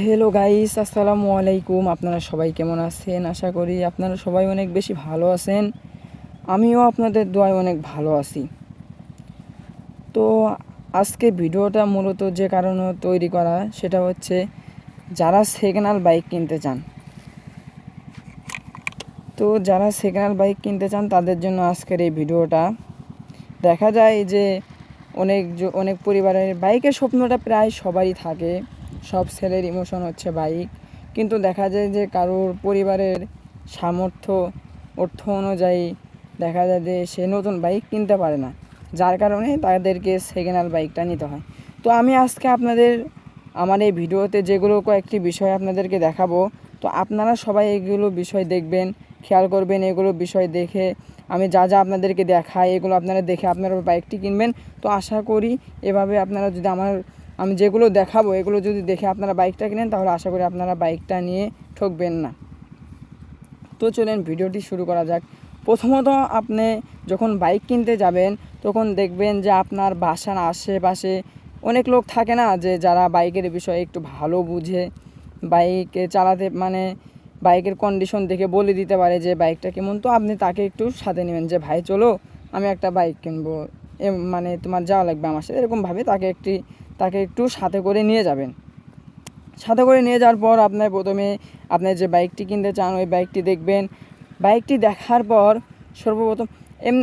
Hello guys আসসালামু আলাইকুম আপনারা সবাই কেমন আছেন? আশা করি আপনারা সবাই অনেক বেশি ভালো আছেন। আমিও আপনাদের দোয়ায় অনেক ভালো আছি। তো আজকে ভিডিওটা মূলত যে কারণে তৈরি করা, সেটা হচ্ছে যারা সেকেন্ড বাইক কিনতে চান। তো যারা সেকেন্ড বাইক কিনতে চান, তাদের জন্য আজকের এই ভিডিওটা। দেখা যায় যে অনেক অনেক পরিবারের বাইকের স্বপ্নটা প্রায় সবারই থাকে। সব ছেলের ইমোশন হচ্ছে বাইক কিন্তু দেখা যায় যে কারোর পরিবারের সামর্থ্য, অর্থ অনুযায়ী দেখা যায় যে সে নতুন বাইক কিনতে পারে না। যার কারণে তাদেরকে সেকেন্ড হ্যান্ড বাইকটা নিতে হয়। তো আমি আজকে আপনাদের, আমার এই ভিডিওতে যেগুলো কয়েকটি বিষয় আপনাদেরকে দেখাবো, তো আপনারা সবাই এগুলো বিষয় দেখবেন, খেয়াল করবেন, এগুলো বিষয় দেখে আমি যা যা আপনাদেরকে দেখাই, এগুলো আপনারা দেখে আপনারা বাইকটি কিনবেন। তো আশা করি এভাবে আপনারা যদি আমার আমি যেগুলো দেখাবো, এগুলো যদি দেখে আপনারা বাইকটা কিনেন, তাহলে আশা করি আপনারা বাইকটা নিয়ে ঠকবেন না। তো চলেন ভিডিওটি শুরু করা যাক। প্রথমত আপনি যখন বাইক কিনতে যাবেন, তখন দেখবেন যে আপনার বাসার আশেপাশে অনেক লোক থাকে না, যে যারা বাইকের বিষয়ে একটু ভালো বুঝে। বাইকে চালাতে মানে বাইকের কন্ডিশন দেখে বলে দিতে পারে যে বাইকটা কেমন। তো আপনি তাকে একটু সাথে নেবেন যে, ভাই, চলো, আমি একটা বাইক কিনবো। মানে তোমার যাওয়া লাগবে আমার সাথে। এরকমভাবে তাকে একটি তাকে একটু সাথে করে নিয়ে যাবেন। সাথে করে নিয়ে যাওয়ার পর আপনার প্রথমে আপনার যে বাইকটি কিনতে চান, ওই বাইকটি দেখবেন। বাইকটি দেখার পর সর্বপ্রথম, এম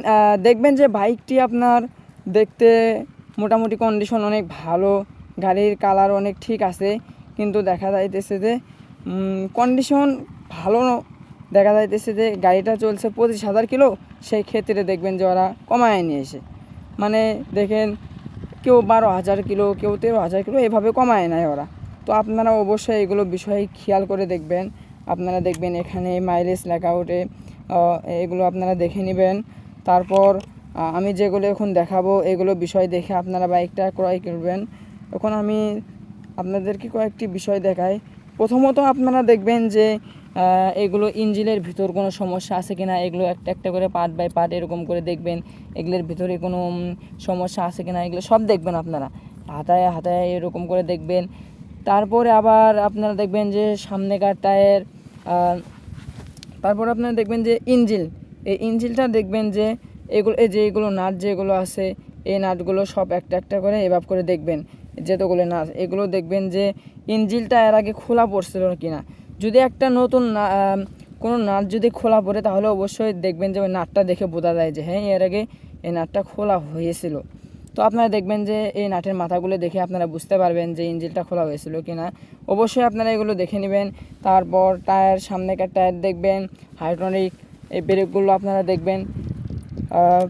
দেখবেন যে বাইকটি আপনার দেখতে মোটামুটি কন্ডিশন অনেক ভালো, গাড়ির কালার অনেক ঠিক আছে, কিন্তু দেখা যাইতেছে যে কন্ডিশন ভালো দেখা যাইতেছে যে গাড়িটা চলছে পঁচিশ হাজার কিলো, সেই ক্ষেত্রে দেখবেন যে ওরা কমায় নিয়ে এসে। মানে দেখেন কেউ বারো হাজার কিলো, কেউ তেরো হাজার কিলো, এভাবে কমায় নেয় ওরা। তো আপনারা অবশ্যই এগুলো বিষয়ে খেয়াল করে দেখবেন। আপনারা দেখবেন এখানে মাইলেজ লেখা এগুলো আপনারা দেখে নেবেন। তারপর আমি যেগুলো এখন দেখাবো, এগুলো বিষয় দেখে আপনারা বাইকটা ক্রয় করবেন। এখন আমি আপনাদেরকে কয়েকটি বিষয় দেখাই। প্রথমত আপনারা দেখবেন যে এগুলো ইঞ্জিনের ভিতর কোনো সমস্যা আছে কি না এগুলো একটা একটা করে পার্ট বাই পার্ট এরকম করে দেখবেন। এগুলোর ভিতরে কোনো সমস্যা আছে কি না এগুলো সব দেখবেন আপনারা। হাতায় হাতায় এরকম করে দেখবেন। তারপরে আবার আপনারা দেখবেন যে সামনেকার টায়ার তারপর আপনারা দেখবেন যে ইঞ্জিল। এই ইঞ্জিলটা দেখবেন যে এগুলো, এই যে এগুলো নাট যেগুলো আছে, এই নাটগুলো সব একটা একটা করে এভাব করে দেখবেন। যেতগুলো নাট, এগুলো দেখবেন যে ইঞ্জিলটা এর আগে খোলা পড়ছিল কিনা। যদি একটা নতুন কোনো নাট যদি খোলা পড়ে, তাহলে অবশ্যই দেখবেন যে ওই নাটটা দেখে বোঝা যায় যে হ্যাঁ এর আগে এই নাটটা খোলা হয়েছিল। তো আপনারা দেখবেন যে এই নাটের মাথাগুলো দেখে আপনারা বুঝতে পারবেন যে ইঞ্জিনটা খোলা হয়েছিল কি না অবশ্যই আপনারা এগুলো দেখে নেবেন। তারপর টায়ার, সামনেকার টায়ার দেখবেন, হাইড্রোলিক, এই ব্রেকগুলো আপনারা দেখবেন।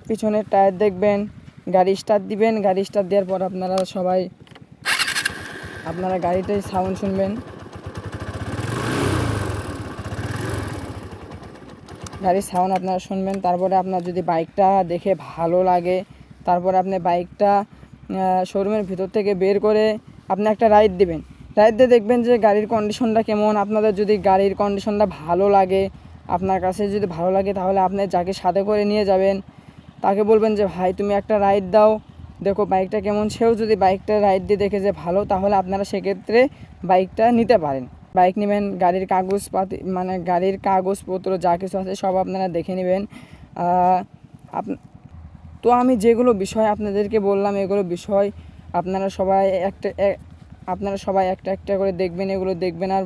পিছনের টায়ার দেখবেন, গাড়ি স্টার্ট দিবেন। গাড়ি স্টার্ট দেওয়ার পর আপনারা সবাই, আপনারা গাড়িটাই সাউন্ড শুনবেন। গাড়ির সাউন্ড আপনারা শুনবেন। তারপরে আপনার যদি বাইকটা দেখে ভালো লাগে, তারপরে আপনি বাইকটা শোরুমের ভিতর থেকে বের করে আপনি একটা রাইড দেবেন। রাইড দিয়ে দেখবেন যে গাড়ির কন্ডিশনটা কেমন। আপনাদের যদি গাড়ির কন্ডিশনটা ভালো লাগে, আপনার কাছে যদি ভালো লাগে, তাহলে আপনি যাকে সাথে করে নিয়ে যাবেন, তাকে বলবেন যে, ভাই, তুমি একটা রাইড দাও। দেখো বাইকটা কেমন। সেও যদি বাইকটা রাইড দিয়ে দেখে যে ভালো, তাহলে আপনারা সেক্ষেত্রে বাইকটা নিতে পারেন। বাইক নেবেন, গাড়ির কাগজপাতি মানে গাড়ির কাগজপত্র যা কিছু আছে সব আপনারা দেখে নেবেন। আপ- তো আমি যেগুলো বিষয় আপনাদেরকে বললাম, এগুলো বিষয় আপনারা সবাই একটা আপনারা সবাই একটা একটা করে দেখবেন, এগুলো দেখবেন আর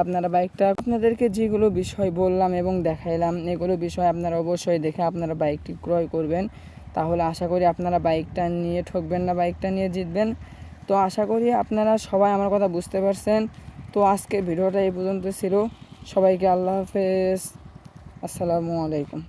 আপনারা বাইকটা, আপনাদেরকে যেগুলো বিষয় বললাম এবং দেখাইলাম, এগুলো বিষয় আপনারা অবশ্যই দেখে আপনারা বাইকটি ক্রয় করবেন। তাহলে আশা করি আপনারা বাইকটা নিয়ে ঠকবেন না, বাইকটা নিয়ে জিতবেন। তো আশা করি আপনারা সবাই আমার কথা বুঝতে পারছেন। তো আজকের ভিডিওটা এই পর্যন্ত ছিল। সবাইকে আল্লাহ হাফেজ। আসসালামু আলাইকুম।